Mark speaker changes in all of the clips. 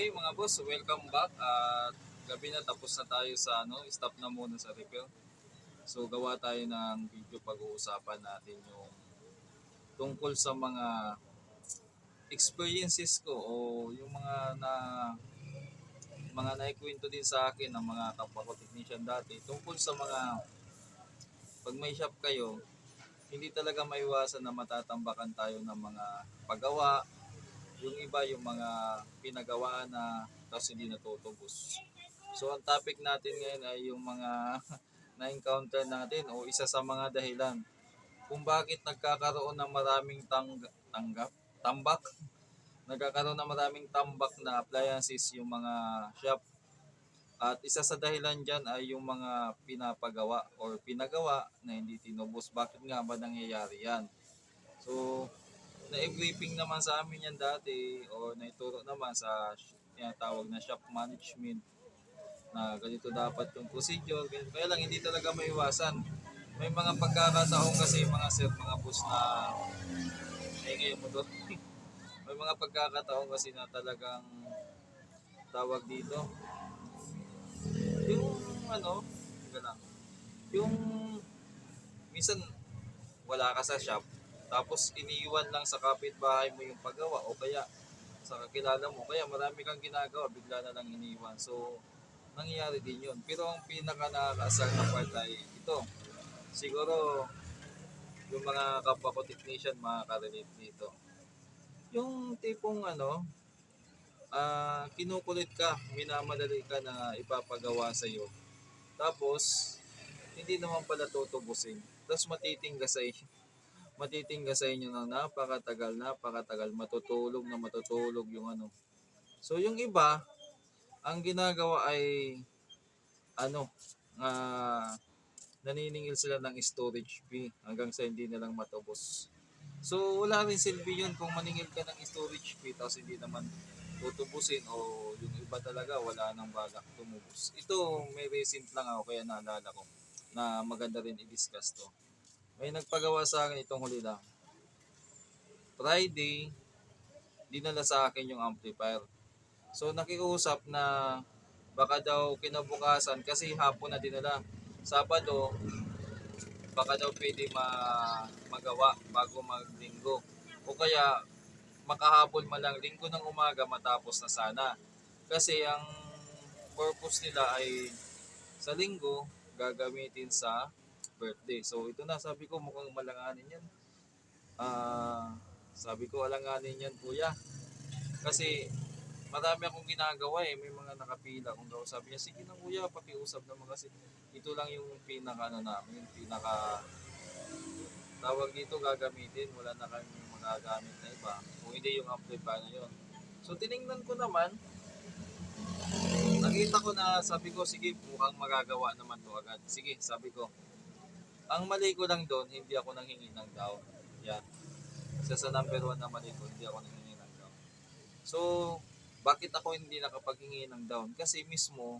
Speaker 1: Okay, mga boss, welcome back. At gabi na tapos na tayo sa ano, stop na muna sa repair. So gawa tayo ng video pag-uusapan natin yung tungkol sa mga experiences ko o yung mga na mga naikwento din sa akin ng mga kapwa ko technician dati tungkol sa mga pag may shop kayo hindi talaga maiwasan na matatambakan tayo ng mga paggawa yung iba yung mga pinagawa na tapos hindi natutubos. So ang topic natin ngayon ay yung mga na-encounter natin o isa sa mga dahilan kung bakit nagkakaroon ng maraming tang tanggap, tambak, nagkakaroon ng maraming tambak na appliances yung mga shop. At isa sa dahilan dyan ay yung mga pinapagawa or pinagawa na hindi tinubos. Bakit nga ba nangyayari yan? So, na-briefing naman sa amin yan dati o naituro naman sa tinatawag na shop management na ganito dapat yung procedure. Kaya lang hindi talaga maiwasan. May mga pagkakataon kasi mga sir, mga boss na ay ngayon mo doon. May mga pagkakataon kasi na talagang tawag dito. Yung ano, lang. Yung minsan wala ka sa shop, tapos iniiwan lang sa kapitbahay mo yung paggawa o kaya sa kakilala mo. Kaya marami kang ginagawa, bigla na lang iniwan. So, nangyayari din yun. Pero ang pinaka nakakaasar na part ay ito. Siguro, yung mga kapwa technician makaka-relate dito. Yung tipong ano, ah kinukulit ka, minamadali ka na ipapagawa sa iyo. Tapos, hindi naman pala tutubusin. Tapos matitingga sa inyo matitingga sa inyo ng napakatagal, napakatagal, matutulog na matutulog yung ano. So yung iba, ang ginagawa ay ano, ah naniningil sila ng storage fee hanggang sa hindi nilang matubos. So wala rin silbi yun kung maningil ka ng storage fee tapos hindi naman tutubusin o yung iba talaga wala nang balak tumubos. Ito may recent lang ako kaya naalala ko na maganda rin i-discuss to. May nagpagawa sa akin itong huli lang. Friday, dinala sa akin yung amplifier. So nakiusap na baka daw kinabukasan kasi hapon na dinala. Sabado, baka daw pwede ma magawa bago maglinggo. O kaya makahapon man lang linggo ng umaga matapos na sana. Kasi ang purpose nila ay sa linggo gagamitin sa birthday. So ito na, sabi ko mukhang malanganin yan. Ah, sabi ko alanganin yan kuya. Kasi marami akong ginagawa eh. May mga nakapila kung daw. Sabi niya, sige na kuya, pakiusap naman kasi ito lang yung pinaka ano namin, yung pinaka tawag dito gagamitin. Wala na kami magagamit na iba. Kung hindi yung amplifier na yun. So tiningnan ko naman, nakita ko na sabi ko, sige, mukhang magagawa naman to agad. Sige, sabi ko, ang mali ko lang doon, hindi ako nanghingi ng down. Yan. Isa sa number one na mali ko, hindi ako nanghingi ng down. So, bakit ako hindi nakapaghingi ng down? Kasi mismo,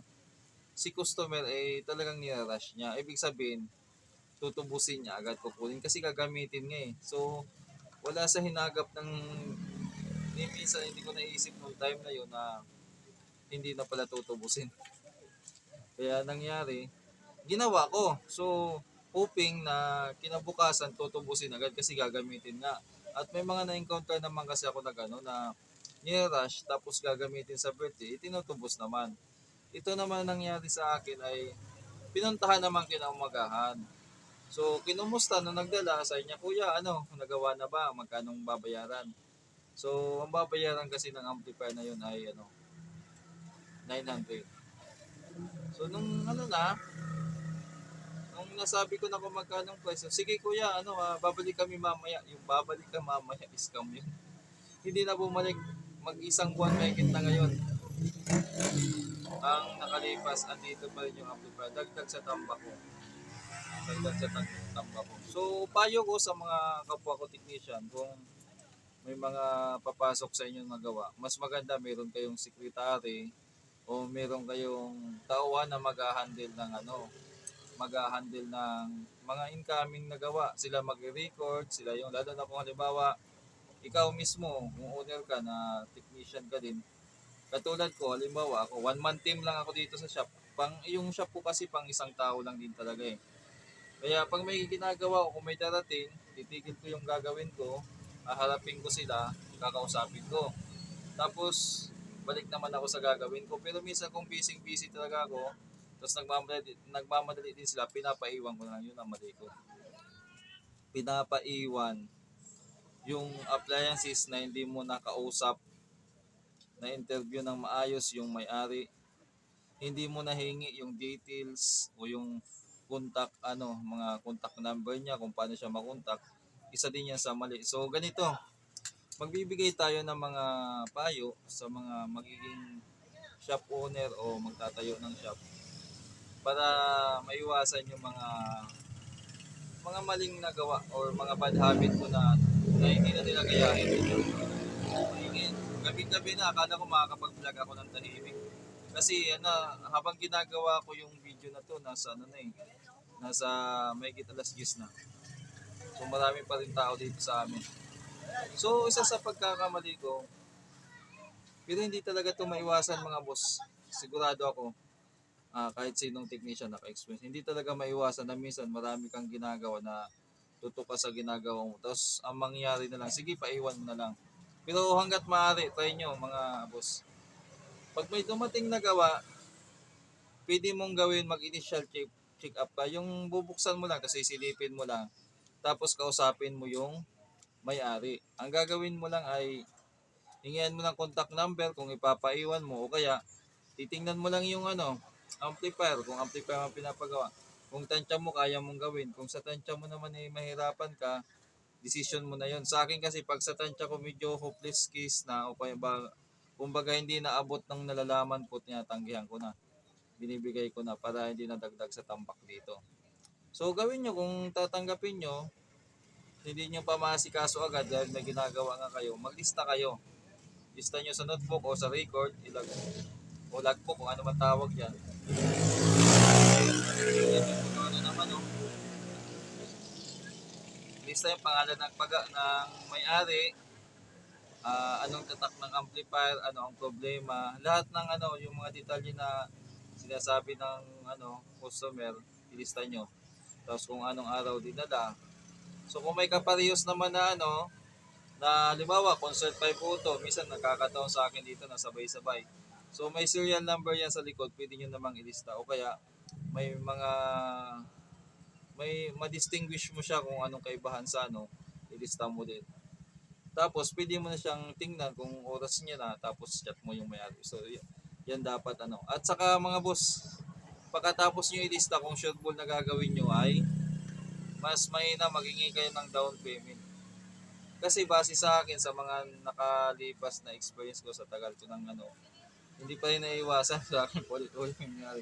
Speaker 1: si customer eh talagang nilarush niya. Ibig sabihin, tutubusin niya agad kukunin kasi gagamitin nga eh. So, wala sa hinagap ng ni minsan hindi ko naisip nung time na yun na hindi na pala tutubusin. Kaya nangyari, ginawa ko. So, hoping na kinabukasan tutubusin agad kasi gagamitin nga. At may mga na-encounter naman kasi ako na gano'n na nirush tapos gagamitin sa birthday, tinutubos naman. Ito naman nangyari sa akin ay pinuntahan naman kinaumagahan. So, kinumusta nung nagdala, sa niya, Kuya, ano, nagawa na ba? Magkanong babayaran? So, ang babayaran kasi ng amplifier na yun ay, ano, 900. So, nung, ano na, nung nasabi ko na kung magkano price, sige kuya, ano ha, babalik kami mamaya. Yung babalik ka mamaya, scam yun. Hindi na bumalik mag-isang buwan mahigit na ngayon. Ang nakalipas, andito pa rin yung amplifier. Dagdag sa tambak ko. Dagdag sa tam- tambak ko. So, payo ko sa mga kapwa ko technician, kung may mga papasok sa inyong magawa, mas maganda meron kayong secretary o meron kayong tauhan na mag-handle ng ano, mag-handle ng mga incoming na gawa. Sila magre-record, sila yung, lalo na kung halimbawa, ikaw mismo, kung owner ka na technician ka din, Katulad ko, halimbawa ako, one man team lang ako dito sa shop. Pang, yung shop ko kasi pang isang tao lang din talaga eh. Kaya pag may ginagawa ko, kung may darating, titigil ko yung gagawin ko, haharapin ko sila, kakausapin ko. Tapos, balik naman ako sa gagawin ko. Pero minsan kung busy-busy talaga ako, tapos nagmamadali, nagmamadali din sila, pinapaiwan ko na lang yun ang mali ko. Pinapaiwan yung appliances na hindi mo nakausap na interview ng maayos yung may-ari. Hindi mo nahingi yung details o yung contact ano, mga contact number niya kung paano siya makontak. Isa din yan sa mali. So ganito, magbibigay tayo ng mga payo sa mga magiging shop owner o magtatayo ng shop para maiwasan yung mga mga maling nagawa or mga bad habit ko na, na hindi na nila gayahin. Maingin. Gabi-gabi na, akala ko makakapag-vlog ako ng tahimik. Kasi ano, habang ginagawa ko yung video na to, nasa ano na eh, nasa may alas 10 na. So marami pa rin tao dito sa amin. So isa sa pagkakamali ko, pero hindi talaga to maiwasan mga boss. Sigurado ako, ah, kahit sinong technician naka-experience, hindi talaga maiwasan na minsan marami kang ginagawa na tutok ka sa ginagawa mo. Tapos ang mangyayari na lang, sige paiwan mo na lang. Pero hanggat maaari, try nyo mga boss. Pag may dumating na gawa, pwede mong gawin mag-initial check, check up ka. Yung bubuksan mo lang kasi silipin mo lang. Tapos kausapin mo yung may-ari. Ang gagawin mo lang ay hingihan mo ng contact number kung ipapaiwan mo o kaya titingnan mo lang yung ano, amplifier kung amplifier ang pinapagawa. Kung tansya mo kaya mong gawin. Kung sa tansya mo naman ay mahirapan ka, decision mo na yon. Sa akin kasi pag sa tansya ko medyo hopeless case na o kaya ba kumbaga hindi naabot ng nalalaman ko tinatanggihan ko na. Binibigay ko na para hindi nadagdag sa tambak dito. So gawin nyo kung tatanggapin nyo, hindi nyo pa maasikaso agad dahil may ginagawa nga kayo, maglista kayo. Lista nyo sa notebook o sa record, ilag o logbook kung ano man tawag yan. Lista yung pangalan ng pag ng may-ari, ah, anong tatak ng amplifier, ano ang problema, lahat ng ano, yung mga detalye na sinasabi ng ano, customer, ilista nyo. Tapos kung anong araw dinala. So kung may kaparehos naman na ano, na halimbawa, concert 5 po ito, minsan nakakataon sa akin dito na sabay-sabay. So may serial number yan sa likod, pwede nyo namang ilista. O kaya may mga may ma-distinguish mo siya kung anong kaibahan sa ano, ilista mo din. Tapos pwede mo na siyang tingnan kung oras niya na tapos chat mo yung may-ari. So yan dapat ano. At saka mga boss, pagkatapos nyo ilista kung sure ball na gagawin nyo ay mas mahina maghingi kayo ng down payment. Kasi base sa akin, sa mga nakalipas na experience ko sa tagal ko ng ano, hindi pa rin naiwasan sa akin ulit-ulit yung nangyari.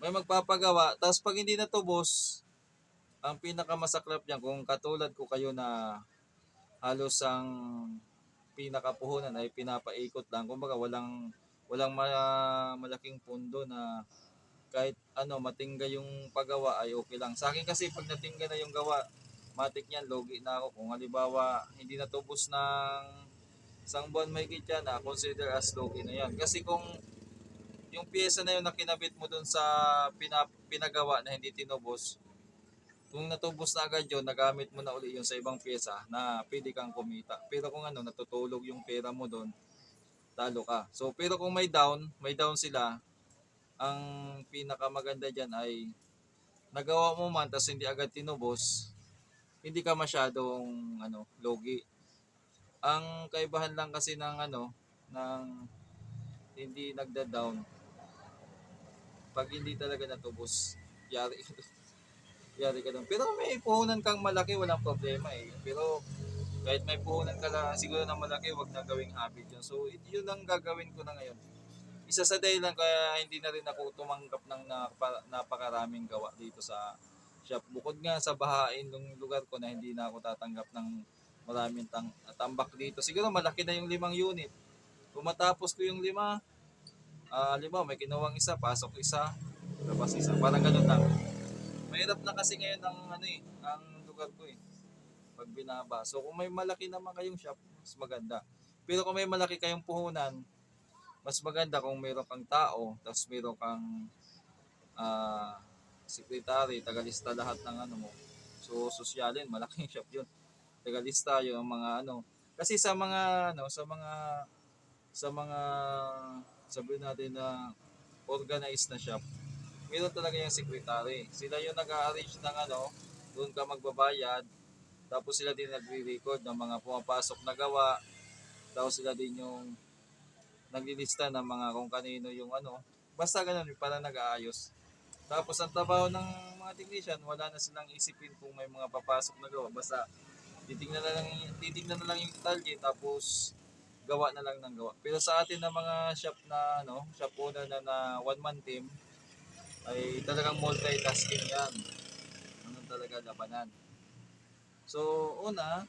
Speaker 1: May magpapagawa, tapos pag hindi na to boss, ang pinakamasaklap niyan, kung katulad ko kayo na halos ang pinakapuhunan ay pinapaikot lang. Kumbaga walang walang ma- malaking pundo na kahit ano matingga yung paggawa ay okay lang. Sa akin kasi pag natingga na yung gawa, matik yan, logi na ako. Kung halimbawa hindi natubos ng isang buwan may kitya na, consider as logi na yan. Kasi kung yung pyesa na yun na kinabit mo dun sa pina, pinagawa na hindi tinubos, kung natubos na agad yun, nagamit mo na uli yun sa ibang pyesa na pwede kang kumita. Pero kung ano, natutulog yung pera mo doon, talo ka. So, pero kung may down, may down sila, ang pinakamaganda dyan ay nagawa mo man tapos hindi agad tinubos, hindi ka masyadong ano, logi. Ang kaibahan lang kasi ng ano, ng hindi nagda-down, pag hindi talaga natubos, yari ka doon. Yari ka doon. Pero may puhunan kang malaki, walang problema eh. Pero kahit may puhunan ka lang siguro na malaki, wag na gawing habit yun. So, yun ang gagawin ko na ngayon. Isa sa dahilan kaya hindi na rin ako tumanggap ng napa- napakaraming gawa dito sa shop. Bukod nga sa bahain ng lugar ko na hindi na ako tatanggap ng maraming tang tambak dito. Siguro malaki na yung limang unit. Kung matapos ko yung lima, ah lima, may ginawang isa, pasok isa, labas isa. Parang ganun lang. Mahirap na kasi ngayon ang ano eh, ang lugar ko eh. Pag binaba. So kung may malaki naman kayong shop, mas maganda. Pero kung may malaki kayong puhunan, mas maganda kung meron kang tao, tapos meron kang ah secretary, tagalista lahat ng ano mo. So, sosyalin, malaking shop yun. Tagalista yung mga ano. Kasi sa mga, ano, sa mga, sa mga, sabihin natin na organized na shop, meron talaga yung secretary. Sila yung nag-arrange ng ano, doon ka magbabayad, tapos sila din nagre-record ng mga pumapasok na gawa, tapos sila din yung naglilista ng mga kung kanino yung ano, basta ganun, para nag-aayos. Tapos ang trabaho ng mga technician, wala na silang isipin kung may mga papasok na gawa. Basta titingnan na lang, titingnan na lang yung detalye tapos gawa na lang ng gawa. Pero sa atin na mga shop na ano, shop owner na, na one man team ay talagang multitasking yan. Ano talaga labanan. So, una,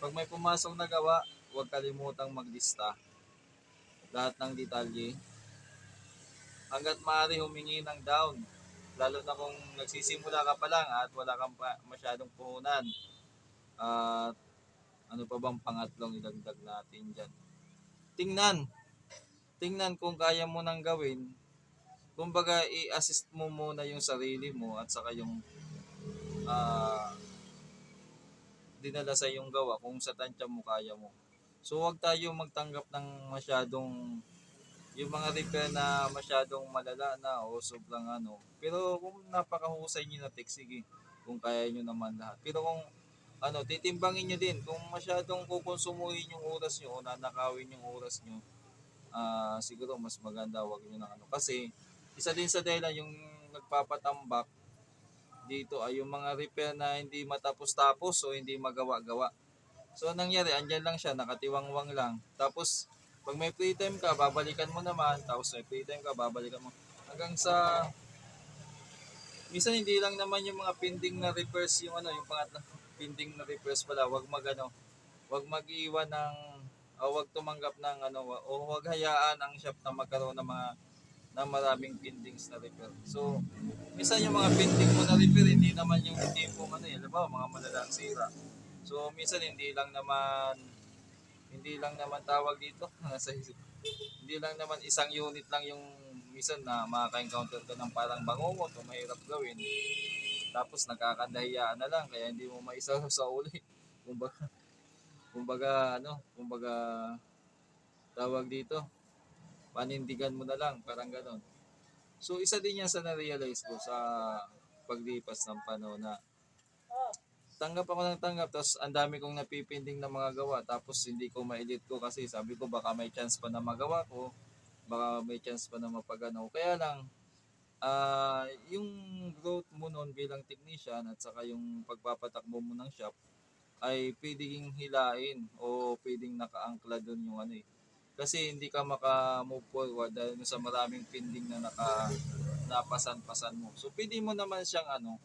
Speaker 1: pag may pumasok na gawa, huwag kalimutang maglista lahat ng detalye hanggat maaari humingi ng down. Lalo na kung nagsisimula ka pa lang at wala kang pa masyadong puhunan. At ano pa bang pangatlong idagdag natin dyan? Tingnan. Tingnan kung kaya mo nang gawin. Kumbaga, i-assist mo muna yung sarili mo at saka yung ah dinala sa yung gawa kung sa tansya mo kaya mo. So, huwag tayo magtanggap ng masyadong yung mga repair na masyadong malala na o sobrang ano. Pero kung napakahusay nyo na tech, sige, kung kaya nyo naman lahat. Pero kung ano, titimbangin nyo din, kung masyadong kukonsumuhin yung oras nyo o nanakawin yung oras nyo, ah siguro mas maganda wag nyo na ano. Kasi, isa din sa dahilan yung nagpapatambak dito ay yung mga repair na hindi matapos-tapos o hindi magawa-gawa. So, nangyari, andyan lang siya, nakatiwangwang lang. Tapos, pag may free time ka, babalikan mo naman. Tapos may free time ka, babalikan mo. Hanggang sa... Minsan hindi lang naman yung mga pending na repairs yung ano, yung pangatlo pending na repairs pala. Wag mag ano, wag mag-iwan ng o wag tumanggap ng ano o wag hayaan ang shop na magkaroon ng mga na maraming pendings na repair. So, minsan yung mga pending mo na repair, hindi naman yung tipo ano eh, ba, mga malalang sira. So, minsan hindi lang naman hindi lang naman tawag dito nasa isip. Hindi lang naman isang unit lang yung minsan na makaka-encounter ka ng parang bangungot o mahirap gawin. Tapos nakakandahiyaan na lang kaya hindi mo maisa sa uli. Kumbaga, kumbaga ano, kumbaga tawag dito, panindigan mo na lang, parang ganon. So isa din yan sa na-realize ko sa paglipas ng panahon na tanggap ako ng tanggap tapos ang dami kong napipinding na mga gawa tapos hindi ko ma-edit ko kasi sabi ko baka may chance pa na magawa ko baka may chance pa na mapagano kaya lang ah yung growth mo noon bilang technician at saka yung pagpapatakbo mo ng shop ay pwedeng hilain o pwedeng nakaangkla doon yung ano eh kasi hindi ka maka-move forward dahil sa maraming pending na naka napasan-pasan mo so pwede mo naman siyang ano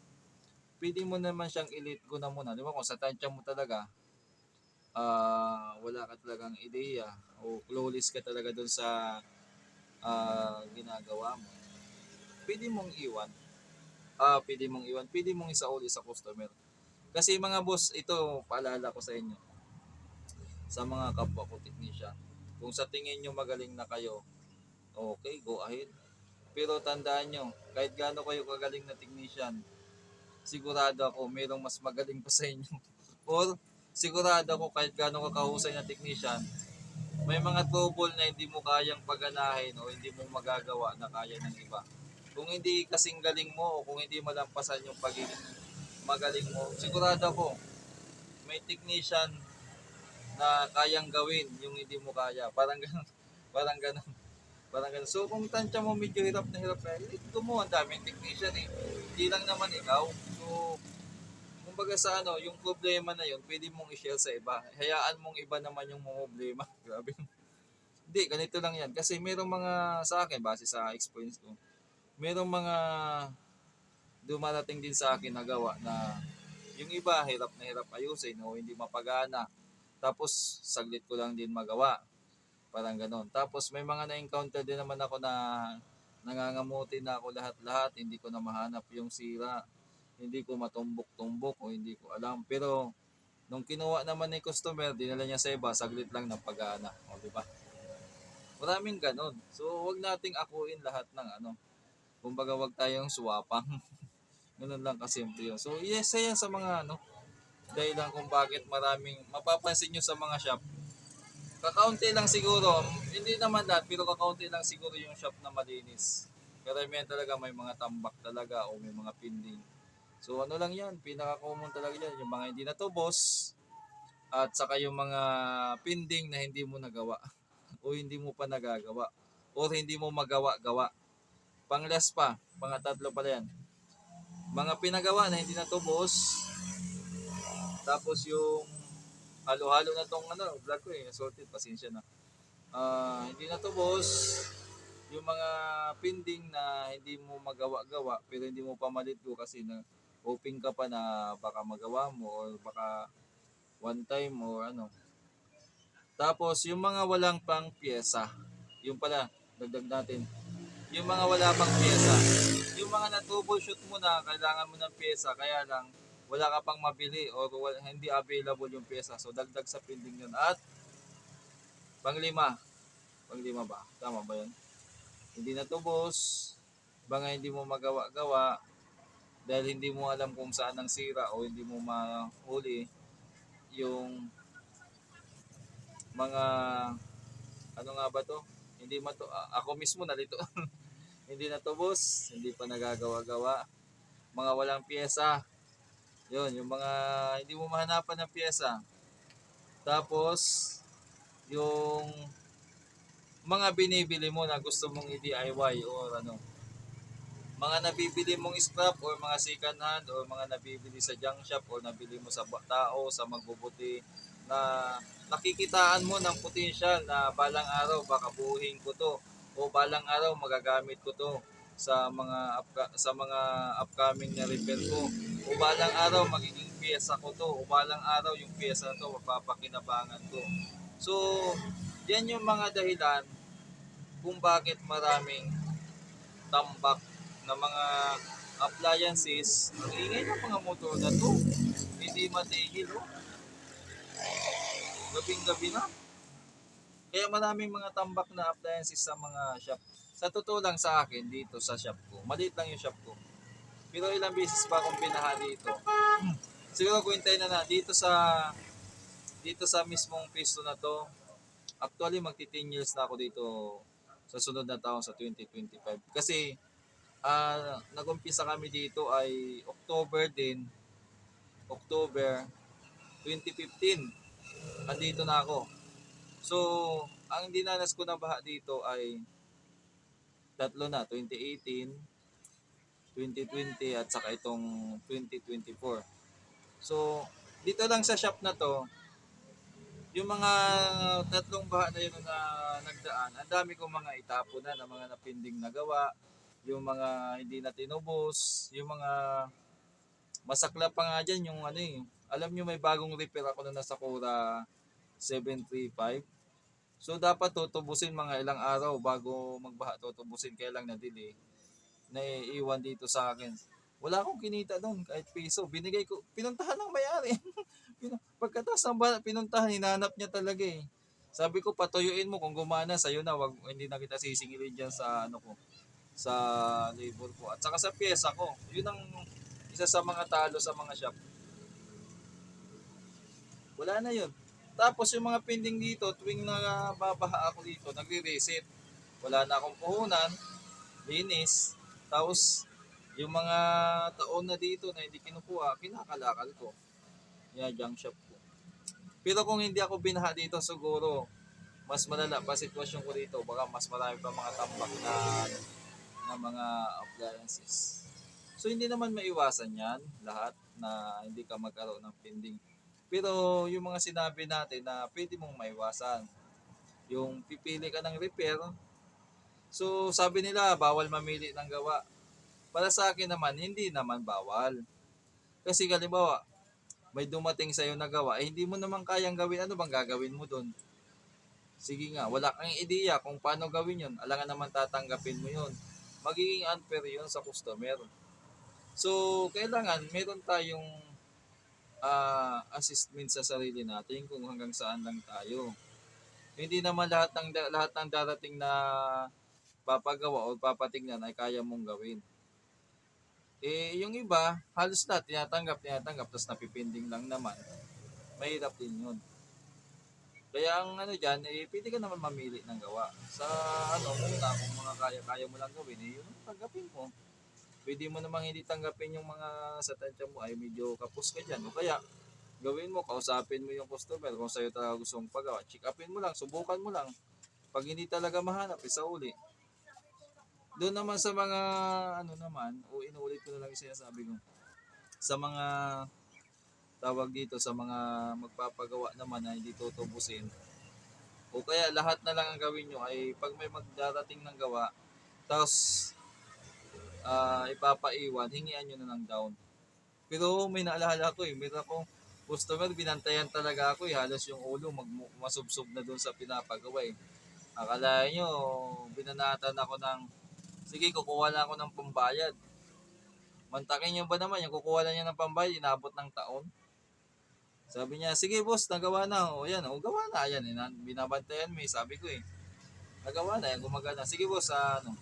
Speaker 1: pwede mo naman siyang i-let go na muna. Di ba kung sa tansya mo talaga, ah wala ka talagang ideya o clueless ka talaga doon sa ah, ginagawa mo. Pwede mong iwan. Ah, pwede mong iwan. Pwede mong isauli sa customer. Kasi mga boss, ito paalala ko sa inyo. Sa mga kapwa ko technician. Kung sa tingin nyo magaling na kayo, okay, go ahead. Pero tandaan nyo, kahit gaano kayo kagaling na technician, sigurado ako mayroong mas magaling pa sa inyo. Or sigurado ako kahit gaano ka kahusay na technician, may mga trouble na hindi mo kayang paganahin o hindi mo magagawa na kaya ng iba. Kung hindi kasing galing mo o kung hindi malampasan yung pagiging magaling mo, sigurado ako may technician na kayang gawin yung hindi mo kaya. Parang ganun. Parang ganun. Parang ganun. So kung tansya mo medyo hirap na hirap na, ito mo ang daming technician eh. Hindi lang naman ikaw. So, kumbaga sa ano, yung problema na yun, pwede mong i-share sa iba. Hayaan mong iba naman yung mga problema. Grabe. Hindi, ganito lang yan. Kasi merong mga, sa akin, base sa experience ko, merong mga dumarating din sa akin na gawa na yung iba, hirap na hirap ayusin o hindi mapagana. Tapos, saglit ko lang din magawa. Parang ganon. Tapos, may mga na-encounter din naman ako na nangangamuti na ako lahat-lahat. Hindi ko na mahanap yung sira. Hindi ko matumbok-tumbok o hindi ko alam. Pero, nung kinuha naman ni customer, dinala niya sa iba, saglit lang ng pagana. O, di ba? Maraming ganon. So, wag nating akuin lahat ng ano. Kumbaga, wag tayong suwapang. Ganun lang kasimple yun. So, yes, yan sa mga ano. Dahil lang kung bakit maraming, mapapansin nyo sa mga shop, kakaunti lang siguro, hindi naman lahat, pero kakaunti lang siguro yung shop na malinis. Karamihan talaga may mga tambak talaga o may mga pinding. So ano lang yan, pinaka-common talaga yan, yung mga hindi natubos at saka yung mga pinding na hindi mo nagawa o hindi mo pa nagagawa o hindi mo magawa-gawa. Panglas pa, pangatatlo pala yan. Mga pinagawa na hindi natubos, tapos yung halo-halo na tong ano, vlog ko eh, sorted, pasensya na. Ah, hindi natubos, yung mga pending na hindi mo magawa-gawa pero hindi mo pa malitgo kasi na hoping ka pa na baka magawa mo or baka one time or ano. Tapos yung mga walang pang pyesa, yung pala, dagdag natin. Yung mga wala pang pyesa, yung mga na-troubleshoot mo na, kailangan mo ng pyesa, kaya lang wala ka pang mabili wala, hindi available yung pyesa. So dagdag sa pending yun. At panglima, panglima ba? Tama ba yun? hindi natubos, baka hindi mo magawa-gawa dahil hindi mo alam kung saan ang sira o hindi mo mahuli yung mga ano nga ba to? Hindi mato ako mismo nalito. hindi natubos, hindi pa nagagawa-gawa. Mga walang piyesa. Yun, yung mga hindi mo mahanapan ng piyesa. Tapos yung mga binibili mo na gusto mong i-DIY or ano, mga nabibili mong scrap or mga second hand or mga nabibili sa junk shop or nabili mo sa tao, sa magbubuti na nakikitaan mo ng potential na balang araw baka buuhin ko to o balang araw magagamit ko to sa mga upca- sa mga upcoming na repair ko o balang araw magiging pyesa ko to o balang araw yung pyesa na to mapapakinabangan ko so yan yung mga dahilan kung bakit maraming tambak na mga appliances. Ang ingay ng mga motor na to. Hindi matigil, oh. Gabing gabi na. Kaya maraming mga tambak na appliances sa mga shop. Sa totoo lang sa akin, dito sa shop ko, maliit lang yung shop ko. Pero ilang beses pa akong pinaha dito. Siguro kwintay na na, dito sa dito sa mismong pisto na to, actually magti 10 years na ako dito sa sunod na taon sa 2025. Kasi ah nag-umpisa kami dito ay October din. October 2015. Andito na ako. So, ang dinanas ko na baha dito ay tatlo na, 2018, 2020 at saka itong 2024. So, dito lang sa shop na to, yung mga tatlong baha na yun na nagdaan, ang dami kong mga itapo na ng mga napinding nagawa, yung mga hindi na tinubos, yung mga masakla pa nga dyan, yung ano eh, alam nyo may bagong repair ako na nasa Cora 735. So dapat tutubusin mga ilang araw bago magbaha tutubusin kaya lang na-delay. Naiiwan dito sa akin. Wala akong kinita doon kahit piso. Binigay ko, pinuntahan ng may-ari. Pagkatapos ng pinuntahan, hinanap niya talaga eh. Sabi ko, patuyuin mo kung gumana, sa'yo na, wag, hindi na kita sisingilin dyan sa ano ko, sa labor ko. At saka sa pyesa ko. Yun ang isa sa mga talo sa mga shop. Wala na yun. Tapos yung mga pending dito, tuwing nababaha ako dito, nagre-reset. Wala na akong puhunan, linis. Tapos yung mga taon na dito na hindi kinukuha, kinakalakal ko. Yan, junk shop ko. Pero kung hindi ako binaha dito, siguro, mas malala pa sitwasyon ko dito. Baka mas marami pa mga tambak na, na mga appliances. So, hindi naman maiwasan yan, lahat, na hindi ka magkaroon ng pending. Pero yung mga sinabi natin na pwede mong maiwasan. Yung pipili ka ng repair. So, sabi nila, bawal mamili ng gawa. Para sa akin naman, hindi naman bawal. Kasi halimbawa, may dumating sa'yo na gawa, eh hindi mo naman kayang gawin, ano bang gagawin mo doon? Sige nga, wala kang ideya kung paano gawin yun. Alangan naman tatanggapin mo yun. Magiging unfair yun sa customer. So, kailangan meron tayong ah, assessment sa sarili natin kung hanggang saan lang tayo. Hindi naman lahat ng lahat ng darating na papagawa o papatingnan ay kaya mong gawin. Eh, yung iba, halos lahat, tinatanggap, tinatanggap, tapos napipinding lang naman. Mahirap din yun. Kaya ang ano dyan, eh, pwede ka naman mamili ng gawa. Sa ano muna, kung mga kaya-kaya mo lang gawin, eh, yun ang tanggapin mo. Pwede mo namang hindi tanggapin yung mga sa tansya mo ay medyo kapos ka dyan. O kaya, gawin mo, kausapin mo yung customer kung sa'yo talaga gusto mong pagawa. Check upin mo lang, subukan mo lang. Pag hindi talaga mahanap, isa uli. Doon naman sa mga ano naman, o inuulit ko na lang yung sinasabi ko. Sa mga tawag dito sa mga magpapagawa naman na hindi tutubusin. O kaya lahat na lang ang gawin nyo ay pag may magdarating ng gawa, tapos ah, ipapaiwan, hingian nyo na ng down. Pero may naalala ko eh, meron akong customer, binantayan talaga ako eh, halos yung ulo mag masubsob na doon sa pinapagawa eh. Akala nyo, binanatan ako ng, sige kukuha na ako ng pambayad. Mantakin nyo ba naman, yung kukuha na niya ng pambayad, inabot ng taon. Sabi niya, sige boss, nagawa na. O yan, o gawa na. Ayan, eh, na- binabantayan mo eh. Sabi ko eh. Nagawa na, yan, gumagana. Sige boss, ah, ano,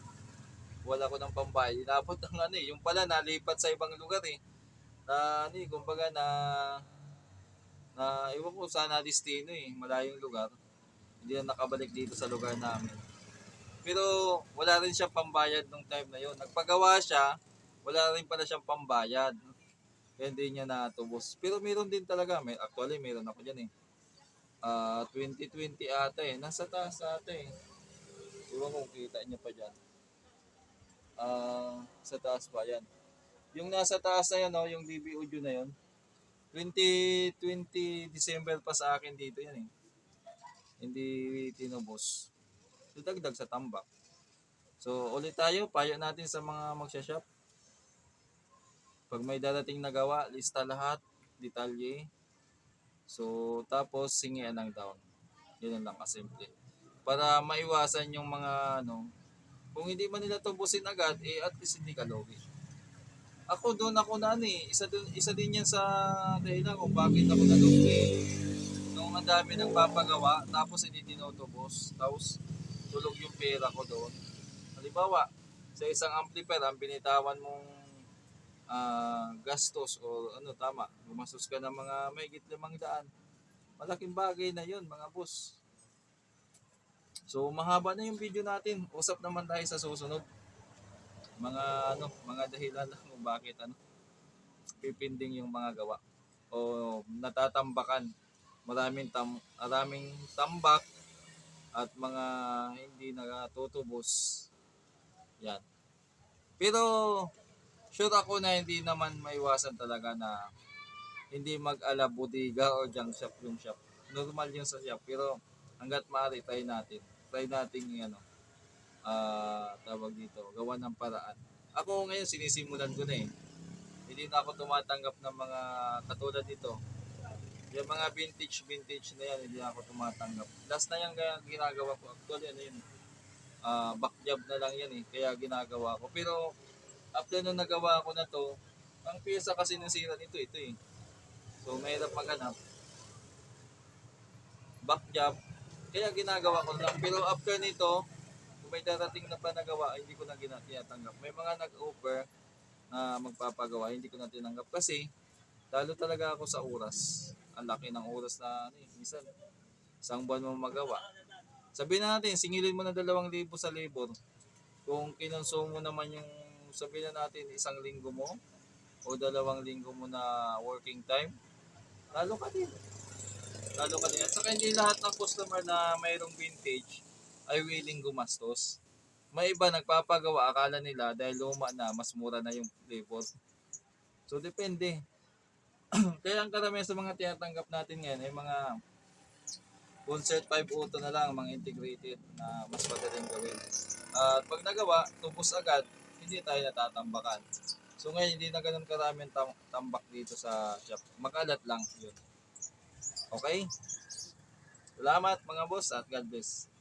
Speaker 1: wala ko ng pambayad. Inabot ng ano eh. Yung pala, nalipat sa ibang lugar eh. Na, ano eh, kumbaga na, na, iwan ko saan na destino eh. Malayong lugar. Hindi na nakabalik dito sa lugar namin. Pero, wala rin siyang pambayad nung time na yon. Nagpagawa siya, wala rin pala siyang pambayad. Hindi niya natubos. Pero meron din talaga. May, actually, meron ako dyan eh. Ah, 2020 ata eh. Nasa taas ata eh. Iwan kung kita niya pa dyan. Ah, sa taas pa yan. Yung nasa taas na yan, oh, yung DB audio na yon 2020 December pa sa akin dito yan eh. Hindi tinubos. So, dagdag sa tambak. So, ulit tayo. Payo natin sa mga magsashop. Pag may darating na gawa, lista lahat, detalye. So, tapos singian ng down. Yun lang kasimple. Para maiwasan yung mga ano, kung hindi man nila tubusin agad, eh at least hindi ka logi. Ako doon ako na ano eh, isa, dun, isa din yan sa dahilan kung bakit ako nalugi. Nung ang dami nang papagawa, tapos hindi tinutubos, tapos tulog yung pera ko doon. Halimbawa, sa isang amplifier, ang binitawan mong ah, gastos o ano tama, gumastos ka ng mga mahigit limang daan. Malaking bagay na yun mga boss. So mahaba na yung video natin. Usap naman tayo sa susunod. Mga ano, mga dahilan lang kung bakit ano pipinding yung mga gawa o natatambakan. Maraming tam maraming tambak at mga hindi natutubos. Yan. Pero sure ako na hindi naman maiwasan talaga na hindi mag-ala bodega o junk shop yung shop. Normal yung sa shop pero hanggat maaari try natin. Try natin yung ano, ah tawag dito, gawa ng paraan. Ako ngayon sinisimulan ko na eh. Hindi na ako tumatanggap ng mga katulad nito. Yung mga vintage vintage na yan, hindi na ako tumatanggap. Last na yung ga- ginagawa ko. Actually, ano yun, ah back job na lang yan eh. Kaya ginagawa ko. Pero after nung nagawa ko na to, ang pyesa kasi ng sira nito, ito eh. So, mahirap maghanap. Back job. Kaya ginagawa ko lang. Pero after nito, kung may darating na pa nagawa, ay hindi ko na tinatanggap. May mga nag-offer na magpapagawa, hindi ko na tinanggap. Kasi, talo talaga ako sa oras. Ang laki ng oras na, ano eh, minsan, isang buwan mo magawa. Sabihin na natin, singilin mo na dalawang libo sa labor. Kung kinonsumo mo naman yung, sabihin na natin, isang linggo mo, o dalawang linggo mo na working time, talo ka din. Talo ka din. At saka hindi lahat ng customer na mayroong vintage ay willing gumastos. May iba nagpapagawa, akala nila dahil luma na, mas mura na yung labor. So, depende. Kaya ang karamihan sa mga tinatanggap natin ngayon ay mga concert 5 auto na lang, mga integrated na mas madaling gawin. At pag nagawa, tubos agad, hindi tayo natatambakan. So ngayon, hindi na ganun karaming tam- tambak dito sa shop. Makalat lang yun. Okay? Salamat mga boss at God bless.